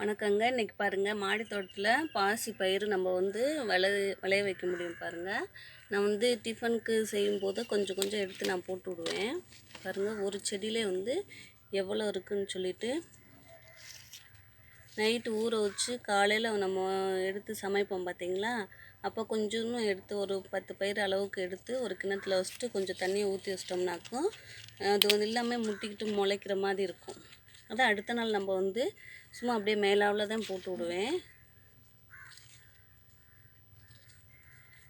வணக்கங்க. இன்றைக்கி பாருங்கள் மாடி தோட்டத்தில் பாசி பயிர் நம்ம வந்து விளை விளைய வைக்க முடியும் பாருங்கள் நான் வந்து டிஃபனுக்கு செய்யும்போது கொஞ்சம் கொஞ்சம் எடுத்து நான் போட்டு விடுவேன். பாருங்கள் ஒரு செடியிலே வந்து எவ்வளோ இருக்குன்னு சொல்லிட்டு. நைட்டு ஊற வச்சு காலையில் நம்ம எடுத்து சமைப்போம் பார்த்தீங்களா அப்போ கொஞ்சம் எடுத்து ஒரு பத்து பயிர் அளவுக்கு எடுத்து ஒரு கிணத்துல வச்சுட்டு கொஞ்சம் தண்ணியை ஊற்றி வச்சிட்டோம்னாக்கும் அது வந்து எல்லாமே முட்டிக்கிட்டு முளைக்கிற மாதிரி இருக்கும். அதை அடுத்த நாள் நம்ம வந்து சும்மா அப்படியே மேலாவில் தான் போட்டு விடுவேன்.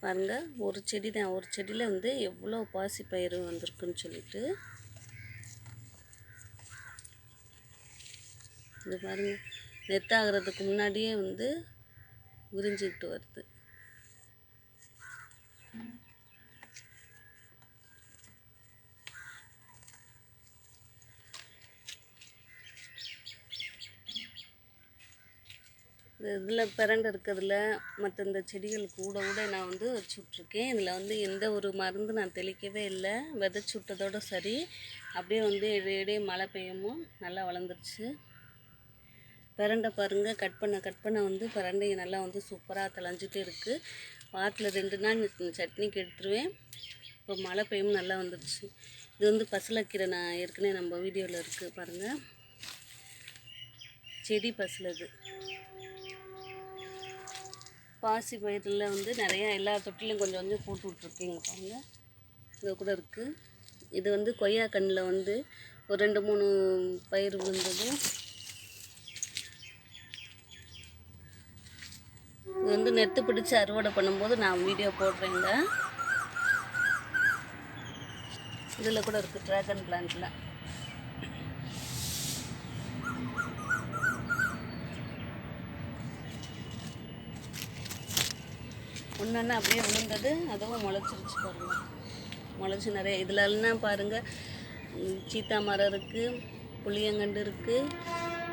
பாருங்கள் ஒரு செடி தான். ஒரு செடியில் வந்து எவ்வளோ பாசி பயிர் வந்திருக்குன்னு சொல்லிட்டு. இது பாருங்கள் நெத்தாகிறதுக்கு முன்னாடியே வந்து விரிஞ்சிக்கிட்டு வருது. இந்த இதில் பிரண்டு இருக்கிறதுல மற்ற இந்த செடிகள் கூட கூட நான் வந்து வச்சு விட்ருக்கேன் இதில் வந்து எந்த ஒரு மருந்து நான் தெளிக்கவே இல்லை. விதைச்சி விட்டதோட சரி. அப்படியே வந்து இடையிடையே மழை பெய்யமும் நல்லா வளர்ந்துருச்சு. பிரண்டை பாருங்கள் கட் பண்ண கட் பண்ண வந்து பிரண்டை நல்லா வந்து சூப்பராக தளைஞ்சிட்டே இருக்குது வாரத்தில் ரெண்டு நாள் சட்னிக்கு எடுத்துருவேன் இப்போ மழை பெய்யும் நல்லா வந்துருச்சு. இது வந்து பசலக்கீரை நான் ஏற்கனவே நம்ம வீடியோவில் இருக்குது பாருங்கள் செடி பசலது பாசி பயிரில் வந்து நிறையா எல்லா தொட்டிலையும் கொஞ்சம் கொஞ்சம் போட்டு விட்ருக்கீங்க பாருங்க. இது கூட இருக்குது இது வந்து கொய்யா கண்ணில் வந்து ஒரு ரெண்டு மூணு பயிர் விழுந்தது. இது வந்து நெத்து பிடிச்சி அறுவடை பண்ணும்போது நான் வீடியோ போடுறேங்க. இதில் கூட இருக்குது ட்ராகன் பிளான்ட்டில் ஒன்று அப்படியே விழுந்தது அதுவும் முளைச்சிருச்சு பாருங்க. முளைச்சி நிறைய இதில் பாருங்கள் சீத்தா மரம் இருக்குது புளியங்கண்டு இருக்குது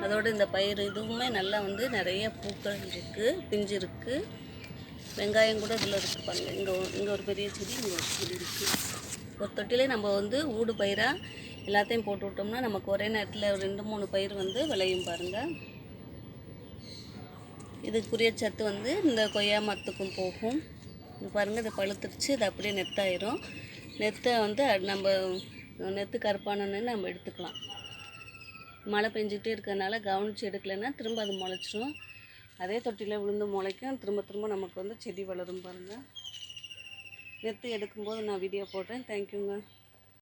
அதோட இந்த பயிர் இதுவுமே நல்லா வந்து நிறைய பூக்கள் இருக்குது பிஞ்சு இருக்குது வெங்காயம் கூட இதில் இருக்குது பாருங்கள் இங்கே இங்கே ஒரு பெரிய செடி இங்கே ஒரு செடி இருக்குது ஒரு தொட்டிலே நம்ம வந்து ஊடு பயிராக எல்லாத்தையும் போட்டு விட்டோம்னா நமக்கு ஒரே நேரத்தில் ரெண்டு மூணு பயிர் வந்து விளையும் பாருங்கள் இதுக்குரிய சத்து வந்து இந்த கொய்யா மரத்துக்கும் போகும். இது பாருங்கள் இது பழுத்துருச்சு இது அப்படியே நெத்தாயிரும். நெத்தை வந்து நம்ம நெத்து கருப்பானோன்னு நம்ம எடுத்துக்கலாம். மழை பெஞ்சிக்கிட்டே இருக்கிறதுனால கவனித்து எடுக்கலைன்னா திரும்ப அது முளைச்சிரும். அதே தொட்டியில் விழுந்து முளைக்கும். திரும்ப திரும்ப நமக்கு வந்து செடி வளரும் பாருங்கள் நெத்து எடுக்கும்போது நான் வீடியோ போடுறேன். தேங்க்யூங்க